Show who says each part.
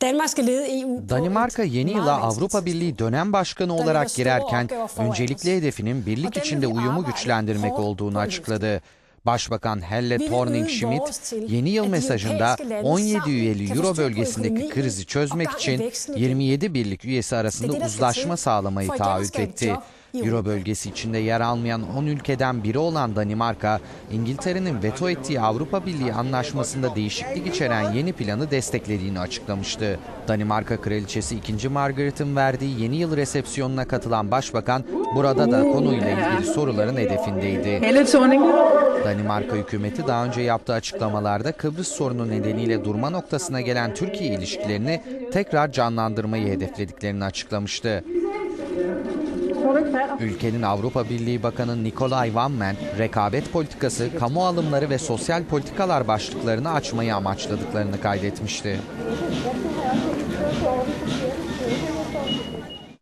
Speaker 1: Danmark skal lede EU på
Speaker 2: Danimarka yeni yıla Avrupa Birliği dönem başkanı olarak girerken öncelikli hedefinin birlik içinde uyumu güçlendirmek olduğunu açıkladı. Başbakan Helle Thorning-Schmidt yeni yıl mesajında 17 üyeli Euro bölgesindeki krizi çözmek için 27 birlik üyesi arasında uzlaşma sağlamayı taahhüt etti. Euro bölgesi içinde yer almayan 10 ülkeden biri olan Danimarka, İngiltere'nin veto ettiği Avrupa Birliği anlaşmasında değişiklik içeren yeni planı desteklediğini açıklamıştı. Danimarka Kraliçesi 2. Margaret'ın verdiği yeni yıl resepsiyonuna katılan başbakan burada da konuyla ilgili soruların hedefindeydi. Danimarka hükümeti daha önce yaptığı açıklamalarda Kıbrıs sorunu nedeniyle durma noktasına gelen Türkiye ilişkilerini tekrar canlandırmayı hedeflediklerini açıklamıştı. Ülkenin Avrupa Birliği Bakanı Nikolay Vammen, rekabet politikası, kamu alımları ve sosyal politikalar başlıklarını açmayı amaçladıklarını kaydetmişti.